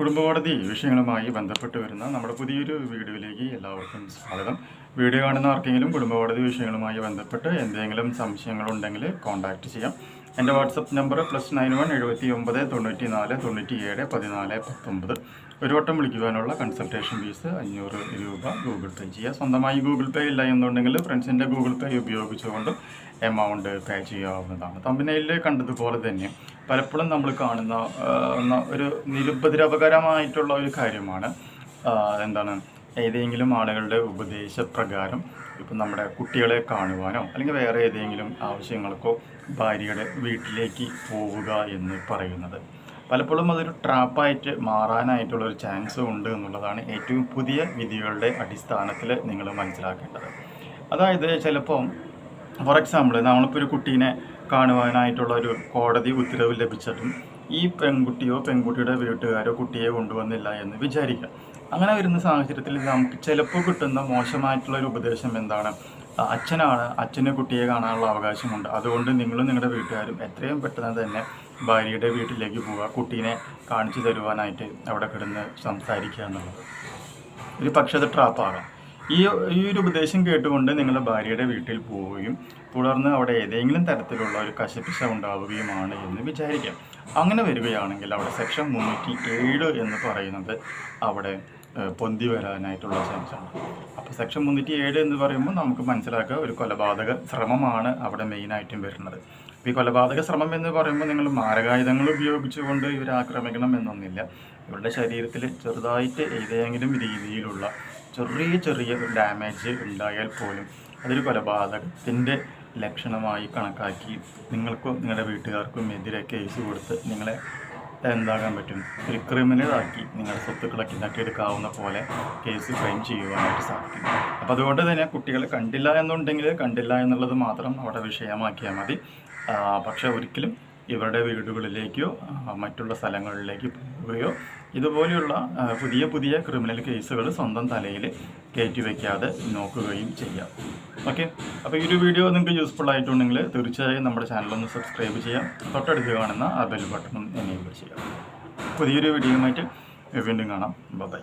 കുടുംബകോടതി വിഷയങ്ങളുമായി ബന്ധപ്പെട്ട് വരുന്ന നമ്മുടെ പുതിയൊരു വീഡിയോയിലേക്ക് എല്ലാവർക്കും സ്വാഗതം. വീഡിയോ കാണുന്ന ആർക്കെങ്കിലും കുടുംബകോടതി വിഷയങ്ങളുമായി ബന്ധപ്പെട്ട് എന്തെങ്കിലും സംശയങ്ങളുണ്ടെങ്കിൽ കോൺടാക്റ്റ് ചെയ്യാം. എന്റെ WhatsApp number plus nine one എഴുപത്തി ഒമ്പത് തൊണ്ണൂറ്റി നാല് തൊണ്ണൂറ്റി ഏഴ് പതിനാല് പത്തൊമ്പത്. ഒരു വട്ടം വിളിക്കുവാനുള്ള കൺസൾട്ടേഷൻ ഫീസ് അഞ്ഞൂറ് രൂപ ഗൂഗിൾ പേ ചെയ്യുക സ്വന്തമായി ഗൂഗിൾ പേ ഇല്ല എന്നുണ്ടെങ്കിൽ ഫ്രണ്ട്സിന്റെ ഗൂഗിൾ പേ ഉപയോഗിച്ചുകൊണ്ട് എമൗണ്ട് പേ ചെയ്യാവുന്നതാണ്. തമ്പിനയിൽ കണ്ടതുപോലെ തന്നെ പലപ്പോഴും നമ്മൾ കാണുന്ന ഒരു നിരുപദ്രവകരമായിട്ടുള്ള ഒരു കാര്യമാണ് എന്താണ് ഏതെങ്കിലും ആളുകളുടെ ഉപദേശപ്രകാരം ഇപ്പം നമ്മുടെ കുട്ടികളെ കാണുവാനോ അല്ലെങ്കിൽ വേറെ ഏതെങ്കിലും ആവശ്യങ്ങൾക്കോ ഭാര്യയുടെ വീട്ടിലേക്ക് പോവുക എന്ന് പറയുന്നത്. പലപ്പോഴും അതൊരു ട്രാപ്പായിട്ട് മാറാനായിട്ടുള്ളൊരു ചാൻസ് ഉണ്ട് എന്നുള്ളതാണ് ഏറ്റവും പുതിയ വിധികളുടെ അടിസ്ഥാനത്തിൽ നിങ്ങൾ മനസ്സിലാക്കേണ്ടത്. അതായത് ചിലപ്പോൾ ഫോർ എക്സാമ്പിൾ നമ്മളിപ്പോൾ ഒരു കുട്ടീനെ കാണുവാനായിട്ടുള്ള ഒരു കോടതി ഉത്തരവ് ലഭിച്ചിട്ടും ഈ പെൺകുട്ടിയോ പെൺകുട്ടിയുടെ വീട്ടുകാരോ കുട്ടിയെ കൊണ്ടുവന്നില്ല എന്ന് വിചാരിക്കാം. അങ്ങനെ വരുന്ന സാഹചര്യത്തിൽ നമുക്ക് ചിലപ്പോൾ കിട്ടുന്ന മോശമായിട്ടുള്ള ഒരു ഉപദേശം എന്താണ്? അച്ഛനാണ് അച്ഛന് കുട്ടിയെ കാണാനുള്ള അവകാശമുണ്ട്. അതുകൊണ്ട് നിങ്ങളും നിങ്ങളുടെ വീട്ടുകാരും എത്രയും പെട്ടെന്ന് തന്നെ ഭാര്യയുടെ വീട്ടിലേക്ക് പോവുക കുട്ടീനെ കാണിച്ചു തരുവാനായിട്ട് അവിടെ കിടന്ന് സംസാരിക്കുക എന്നുള്ളത്. ഒരു പക്ഷേ അത് ട്രാപ്പാകാം. ഈ ഈ ഒരു ഉപദേശം കേട്ടുകൊണ്ട് നിങ്ങളുടെ ഭാര്യയുടെ വീട്ടിൽ പോവുകയും തുടർന്ന് അവിടെ ഏതെങ്കിലും തരത്തിലുള്ള ഒരു കശപിശ ഉണ്ടാവുകയുമാണ് എന്ന് വിചാരിക്കാം. അങ്ങനെ വരികയാണെങ്കിൽ അവിടെ സെക്ഷൻ മുന്നൂറ്റി ഏഴ് എന്ന് പറയുന്നത് അവിടെ പൊന്തി വരാനായിട്ടുള്ള ചാൻസാണ് അപ്പോൾ സെക്ഷൻ മുന്നൂറ്റി ഏഴ് എന്ന് പറയുമ്പോൾ നമുക്ക് മനസ്സിലാക്കുക ഒരു കൊലപാതക ശ്രമമാണ് അവിടെ മെയിനായിട്ടും വരുന്നത്. ഈ കൊലപാതക ശ്രമം എന്ന് പറയുമ്പോൾ നിങ്ങൾ മാരകായുധങ്ങൾ ഉപയോഗിച്ചുകൊണ്ട് ഇവരെ ആക്രമിക്കണം എന്നൊന്നില്ല ഇവരുടെ ശരീരത്തിൽ ചെറുതായിട്ട് ഏതെങ്കിലും രീതിയിലുള്ള ചെറിയ ചെറിയ ഡാമേജ് ഉണ്ടായാൽ പോലും അതൊരു കൊലപാതകത്തിന്റെ ലക്ഷണമായി കണക്കാക്കി നിങ്ങൾക്കും നിങ്ങളുടെ വീട്ടുകാർക്കും എതിരെ കേസ് കൊടുത്ത് നിങ്ങളെ എന്താകാൻ പറ്റും? ഒരു ക്രിമിനലാക്കി നിങ്ങളുടെ സ്വത്തുക്കളൊക്കെ ഉണ്ടാക്കിയെടുക്കാവുന്ന പോലെ കേസ് ഫ്രെയിം ചെയ്യുവാനായിട്ട് സാധിക്കും. അപ്പോൾ അതുകൊണ്ട് തന്നെ കുട്ടികളെ കണ്ടില്ല എന്നുണ്ടെങ്കിൽ കണ്ടില്ല എന്നുള്ളത് മാത്രം അവിടെ വിഷയമാക്കിയാൽ മതി. പക്ഷേ ഒരിക്കലും ഇവരുടെ വീടുകളിലേക്കോ മറ്റുള്ള സ്ഥലങ്ങളിലേക്ക് പോവുകയോ ഇതുപോലെയുള്ള പുതിയ പുതിയ ക്രിമിനൽ കേസുകൾ സ്വന്തം തലയിൽ കയറ്റി വയ്ക്കാതെ നോക്കുകയും ചെയ്യാം. ഓക്കെ അപ്പോൾ ഈ ഒരു വീഡിയോ നിങ്ങൾക്ക് യൂസ്ഫുൾ ആയിട്ടുണ്ടെങ്കിൽ തീർച്ചയായും നമ്മുടെ ചാനലൊന്ന് സബ്സ്ക്രൈബ് ചെയ്യാം. തൊട്ടടുത്ത് കാണുന്ന ആ ബെൽ ബട്ടണും എനേബിൾ ചെയ്യാം. പുതിയൊരു വീഡിയോയുമായിട്ട് വീണ്ടും കാണാം. ബൈ